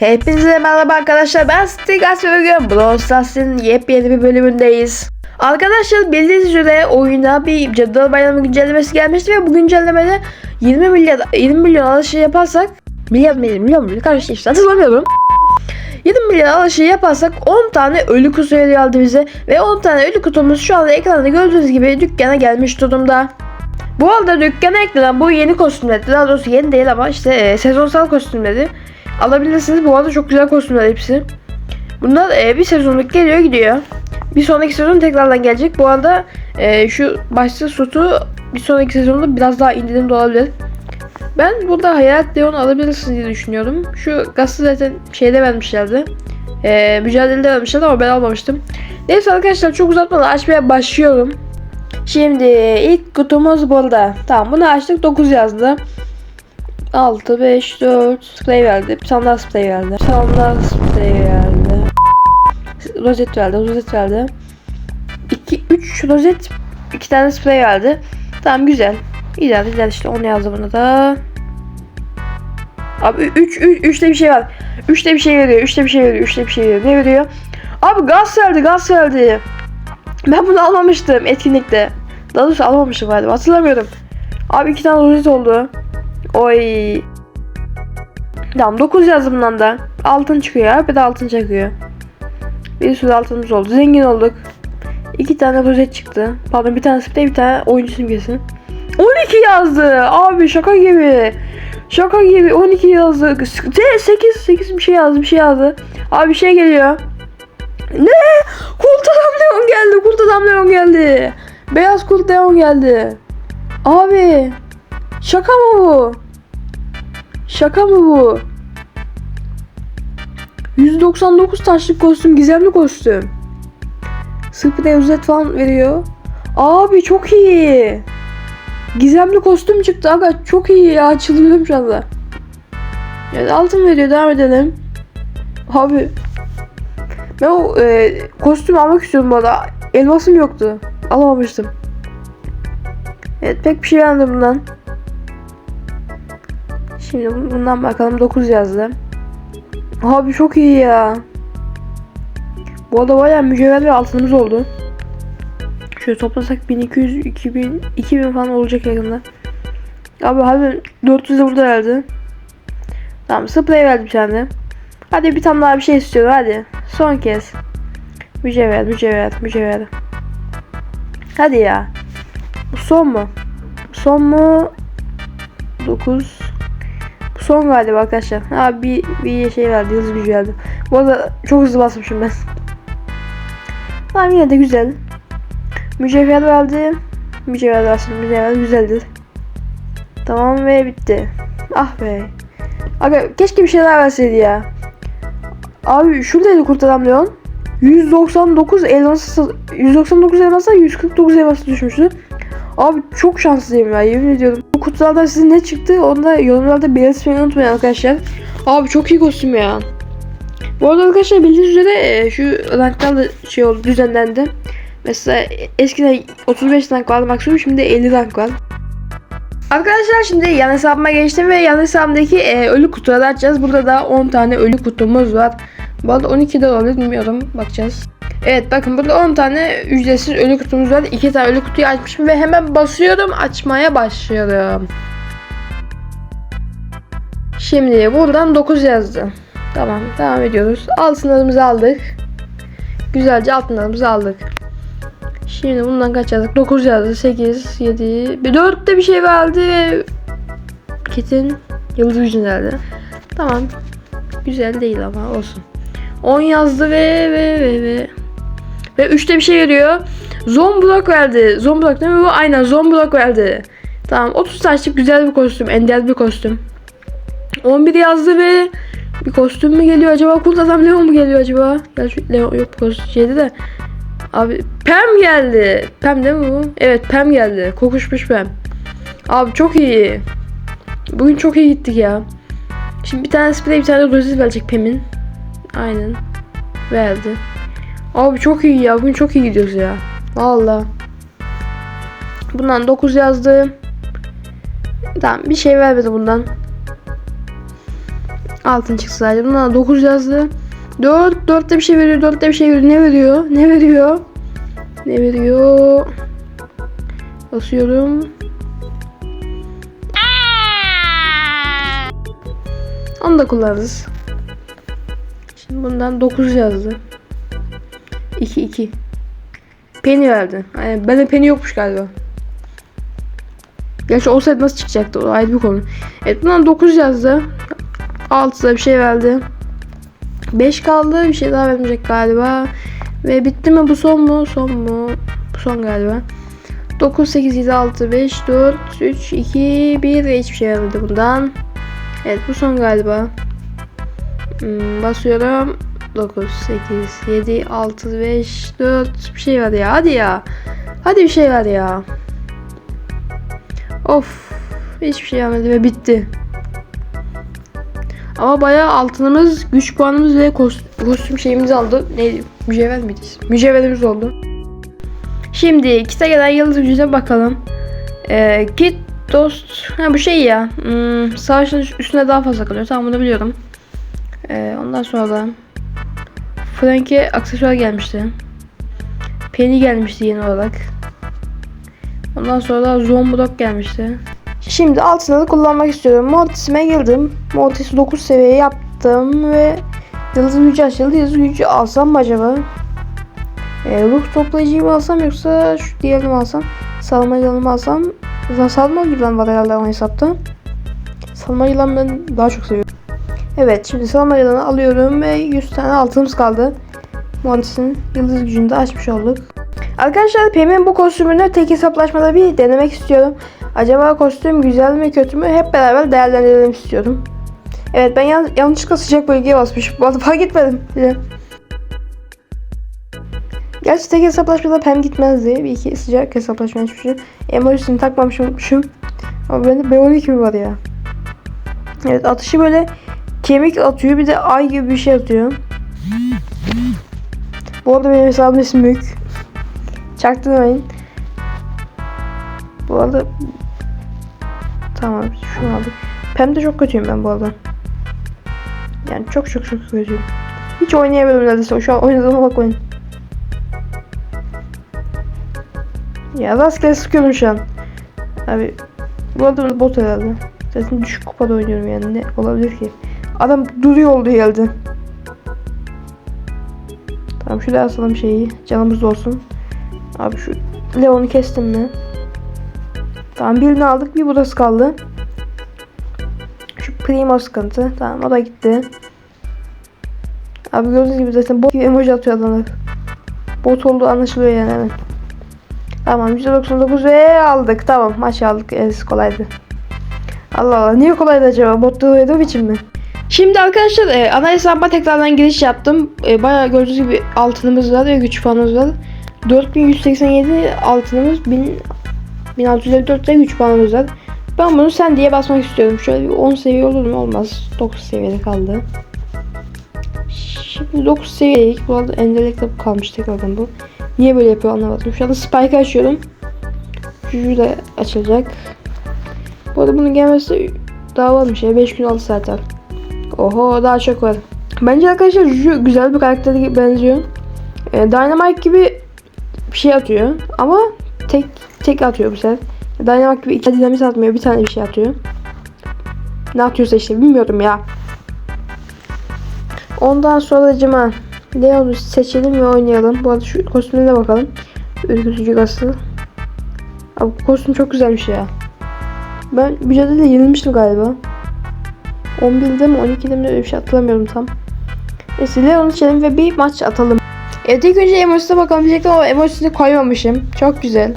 Hepinize merhaba arkadaşlar ben Stigas ve bugün Brawl Stars'ın yepyeni bir bölümündeyiz. Arkadaşlar bildiğiniz üzere oyuna bir Cadılar Bayramı güncellemesi gelmişti ve bu güncellemede 20 milyar 20 milyon alışı yaparsak milyar milyon milyon milyon kardeşim işte hatırlamıyorum. 20 milyon alışı yaparsak 10 tane ölü kutu hediye aldı bize ve 10 tane ölü kutumuz şu anda ekranda gördüğünüz gibi dükkana gelmiş durumda. Bu arada dükkana eklenen bu yeni kostümler daha doğrusu yeni değil ama işte e, sezonsal kostümleri alabilirsiniz. Bu arada çok güzel kostümler hepsi. Bunlar e, bir sezonluk geliyor gidiyor. Bir sonraki sezon tekrardan gelecek. Bu arada e, şu başta sütü bir sonraki sezonda biraz daha indirim de olabilir. Ben burada Hayalet Leon alabilirsiniz diye düşünüyorum. Şu gazı zaten şeyde vermişlerdi. E, mücadelede vermişlerdi ama ben almamıştım. Neyse arkadaşlar çok uzatmadan açmaya başlıyorum. Şimdi ilk kutumuz burada. Tamam bunu açtık 9 yazdı. 6, 5, 4 spray verdi. Bir tane daha spray verdi. Bir tane daha spray verdi. Rozet verdi. Rozet verdi. 2, 3 rozet. 2 tane spray verdi. Tamam güzel. İler iler işte onu yazdı buna da. Abi 3 3 3'te bir şey var. 3'te bir şey veriyor. 3'te bir şey veriyor. 3'te bir şey veriyor. Ne veriyor? Abi gaz verdi. Gaz verdi. Ben bunu almamıştım etkinlikte. Daha doğrusu almamışım galiba. Hatırlamıyorum. Abi iki tane rozet oldu. Oy. Tamam 9 yazdım bundan da. Altın çıkıyor ya. Bir de altın çıkıyor. Bir sürü altınımız oldu. Zengin olduk. İki tane rozet çıktı. Pardon bir tane sprey bir tane oyuncu simgesi. 12 yazdı. Abi şaka gibi. Şaka gibi 12 yazdı. 8 8 bir şey yazdı bir şey yazdı. Abi bir şey geliyor. Ne? Kult adam Leon geldi. Kult adam Leon geldi. Beyaz Kult Leon geldi. Abi. Şaka mı bu? Şaka mı bu? 199 taşlık kostüm, gizemli kostüm. Sprey özet falan veriyor. Abi çok iyi. Gizemli kostüm çıktı aga çok iyi ya çıldırıyorum şu anda. Evet altın veriyor devam edelim. Abi ben o e, kostüm almak istiyorum bu arada. Elmasım yoktu. Alamamıştım. Evet pek bir şey beğendim bundan. Şimdi bu- bundan bakalım 9 yazdı. Abi çok iyi ya. Bu arada bayağı mücevher ve altınımız oldu. Şöyle toplasak 1200, 2000, 2000 falan olacak yakında. Abi hadi 400 de burada herhalde. Tamam sprey verdim tane. Hadi bir tane daha bir şey istiyorum hadi. Son kez. Mücevher, mücevher, mücevher. Hadi ya. Bu son mu? Son mu? 9 Bu son galiba arkadaşlar. Ha bir, bir şey verdi. Hızlı gücü geldi. Bu arada çok hızlı basmışım ben. Tamam yine de güzel. Mücevher verdi. Mücevher versin. Mücevher güzeldir. Tamam ve bitti. Ah be. Aga keşke bir şeyler verseydi ya. Abi şuradaydı kurt adam Leon. 199 elması 199 elmasa 149 elması düşmüştü. Abi çok şanslıyım ya yemin ediyorum. Bu kutulardan sizin ne çıktı onu da yorumlarda belirtmeyi unutmayın arkadaşlar. Abi çok iyi kostüm ya. Bu arada arkadaşlar bildiğiniz üzere e, şu ranklar da şey oldu düzenlendi. Mesela eskiden 35 rank vardı maksimum şimdi 50 rank var. Arkadaşlar şimdi yan hesabıma geçtim ve yan hesabımdaki e, ölü kutuları açacağız. Burada da 10 tane ölü kutumuz var. Bu arada 12 de olabilir bilmiyorum. Bakacağız. Evet bakın burada 10 tane ücretsiz ölü kutumuz var. 2 tane ölü kutuyu açmışım ve hemen basıyorum açmaya başlıyorum. Şimdi buradan 9 yazdı. Tamam devam ediyoruz. Altınlarımızı aldık. Güzelce altınlarımızı aldık. Şimdi bundan kaç yazdık? 9 yazdı. 8, 7, bir 4 de bir şey verdi ve Kit'in yıldız gücü geldi. Tamam. Güzel değil ama olsun. 10 yazdı ve ve ve ve ve 3'te bir şey veriyor. Zomblock verdi. Zomblock değil mi bu? Aynen Zomblock verdi. Tamam 30 taşlık güzel bir kostüm. Ender bir kostüm. 11 yazdı ve bir kostüm mü geliyor acaba? Kurt adam Leon mu geliyor acaba? Ya şu Leon yok kostüm şeydi de. Abi Pem geldi. Pem değil mi bu? Evet Pem geldi. Kokuşmuş Pem. Abi çok iyi. Bugün çok iyi gittik ya. Şimdi bir tane sprey bir tane rozet verecek Pem'in. Aynen. Verdi. Abi çok iyi ya. Bugün çok iyi gidiyoruz ya. Valla. Bundan 9 yazdı. Tamam bir şey vermedi bundan. Altın çıktı sadece. Bundan 9 yazdı. 4. 4'te bir şey veriyor. 4'te bir şey veriyor. Ne veriyor? Ne veriyor? Ne veriyor? Basıyorum. Onu da kullanırız. Şimdi bundan 9 yazdı. 2 2. Penny verdi. Yani bende penny yokmuş galiba. Gerçi olsaydı nasıl çıkacaktı o ayrı bir konu. Evet bundan 9 yazdı. 6'da bir şey verdi. 5 kaldı. Bir şey daha vermeyecek galiba. Ve bitti mi? Bu son mu? Son mu? Bu son galiba. 9, 8, 7, 6, 5, 4, 3, 2, 1 ve hiçbir şey vermedi bundan. Evet bu son galiba. Hmm, basıyorum. 9, 8, 7, 6, 5, 4 bir şey var ya. Hadi ya. Hadi bir şey var ya. Of. Hiçbir şey vermedi ve bitti. Ama bayağı altınımız, güç puanımız ve kos- kostüm şeyimizi aldı. Neydi? Mücevher miydi? Mücevherimiz oldu. Şimdi kita gelen yıldız gücüne bakalım. Ee, Kit dost. Ha bu şey ya. Hmm, savaşın üstüne daha fazla kalıyor. Tamam bunu biliyorum. Ee, ondan sonra Frank'e aksesuar gelmişti. Penny gelmişti yeni olarak. Ondan sonra Zombrock gelmişti. Şimdi altını kullanmak istiyorum. Mortis'ime girdim. Mortis'i 9 seviye yaptım ve Yıldız gücü açıldı. Yıldız gücü alsam mı acaba? E, ruh toplayıcıyı mı alsam yoksa şu diğerini mi alsam? Salma yılanı mı alsam? Salma yılan var herhalde o hesapta. Salma yılan ben daha çok seviyorum. Evet şimdi yılanı alıyorum ve 100 tane altınımız kaldı. Mortis'in yıldız gücünü de açmış olduk. Arkadaşlar Pem'in bu kostümünü tek hesaplaşmada bir denemek istiyorum. Acaba kostüm güzel mi kötü mü hep beraber değerlendirelim istiyorum. Evet ben yan yanlışlıkla sıcak bölgeye basmışım. Bu arada fark etmedim bile. Gerçi tek hesaplaşmada Pem gitmezdi. Bir iki sıcak hesaplaşma açmışım. Emojisini takmamışım. Ama bende B12 mi var ya? Evet atışı böyle kemik atıyor bir de ay gibi bir şey atıyor. Bu arada benim hesabım ismi Mük. Çaktırmayın. Bu arada Tamam şunu aldık. Pem'de çok kötüyüm ben bu arada. Yani çok çok çok kötüyüm. Hiç oynayamıyorum neredeyse. Şu an oynadığıma bakmayın. Ya rastgele sıkıyorum şu an. Abi bu arada bot herhalde. Zaten düşük kupada oynuyorum yani ne olabilir ki? Adam duruyor olduğu yerde. Tamam şuraya asalım şeyi. Canımız olsun. Abi şu Leon'u kestim mi? Tamam birini aldık. Bir burası kaldı. Şu Primo sıkıntı. Tamam o da gitti. Abi gördüğünüz gibi zaten bot gibi emoji atıyor adamlar. Bot olduğu anlaşılıyor yani hemen. Tamam %99 ve aldık. Tamam maç aldık. Evet kolaydı. Allah Allah niye kolaydı acaba? Bot oynadığım için mi? Şimdi arkadaşlar e, ana hesabıma tekrardan giriş yaptım. E, bayağı gördüğünüz gibi altınımız var ve güç puanımız var. 4187 altınımız 1000 1654'te güç puanımız var. Ben bunu sen diye basmak istiyorum. Şöyle bir 10 seviye olur mu? Olmaz. 9 seviyede kaldı. Şimdi 9 seviyelik. Bu arada enderlikte kalmış tekrardan bu. Niye böyle yapıyor anlamadım. Şu anda Spike açıyorum. Juju da açılacak. Bu arada bunun gelmesi daha varmış ya. 5 gün aldı zaten. Oho daha çok var. Bence arkadaşlar Juju güzel bir karaktere benziyor. Ee, Dynamite gibi bir şey atıyor. Ama tek tek atıyor bu sefer. Dynamite gibi iki dinamit atmıyor. Bir tane bir şey atıyor. Ne atıyorsa işte bilmiyorum ya. Ondan sonra cima Leon'u seçelim ve oynayalım. Bu arada şu kostümüne bakalım. Ürkütücü gazı. Abi kostüm çok güzelmiş ya. Ben mücadelede yenilmiştim galiba. 11'de mi 12'de mi öyle bir şey hatırlamıyorum tam. Neyse Leon'u seçelim ve bir maç atalım. Evet ilk önce emojisine bakalım diyecektim ama emojisini koymamışım. Çok güzel.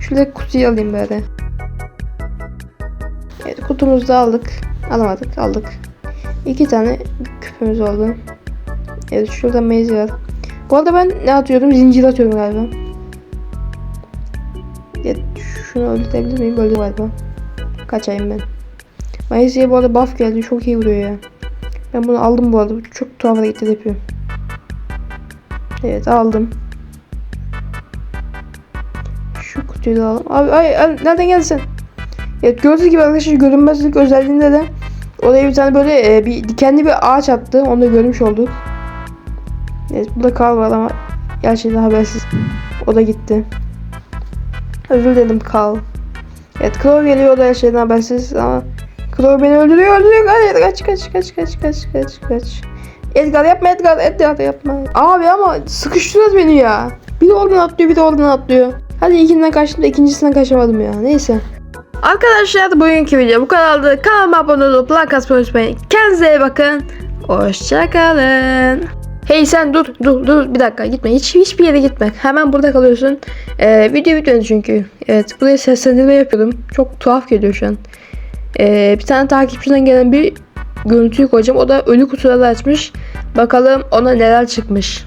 Şöyle kutuyu alayım böyle. Evet kutumuzu da aldık. Alamadık aldık. İki tane küpümüz oldu. Evet şurada maze var. Bu arada ben ne atıyorum? Zincir atıyorum galiba. Evet şunu öldürebilir miyim? Öldü galiba. Kaçayım ben. Maze'ye bu arada buff geldi. Çok iyi vuruyor ya. Ben bunu aldım bu arada. Çok tuhaf hareketler yapıyor. Evet aldım. Şu kutuyu da alalım. Abi ay, ay nereden geldin sen? Evet gördüğünüz gibi arkadaşlar görünmezlik özelliğinde de Oraya bir tane böyle e, bir dikenli bir ağaç attı. Onu da görmüş olduk. Evet burada Carl var ama gerçekten habersiz. O da gitti. Özür dilerim Carl. Evet Crow geliyor o da her şeyden habersiz ama Crow beni öldürüyor öldürüyor. Hayır kaç kaç kaç kaç kaç kaç kaç. Edgar yapma Edgar Edgar yapma. Abi ama sıkıştırıyoruz beni ya. Biri oradan atlıyor biri oradan atlıyor. Hadi ilkinden kaçtım da ikincisinden kaçamadım ya. Neyse. Arkadaşlar bugünkü video bu kadardı. Kanalıma abone olup like atmayı unutmayın. Kendinize iyi bakın. Hoşçakalın. Hey sen dur dur dur bir dakika gitme hiç hiçbir yere gitme hemen burada kalıyorsun ee, video bitmedi çünkü evet buraya seslendirme yapıyordum çok tuhaf geliyor şu an Ee, bir tane takipçiden gelen bir görüntüyü koyacağım. O da ölü kutuları açmış. Bakalım ona neler çıkmış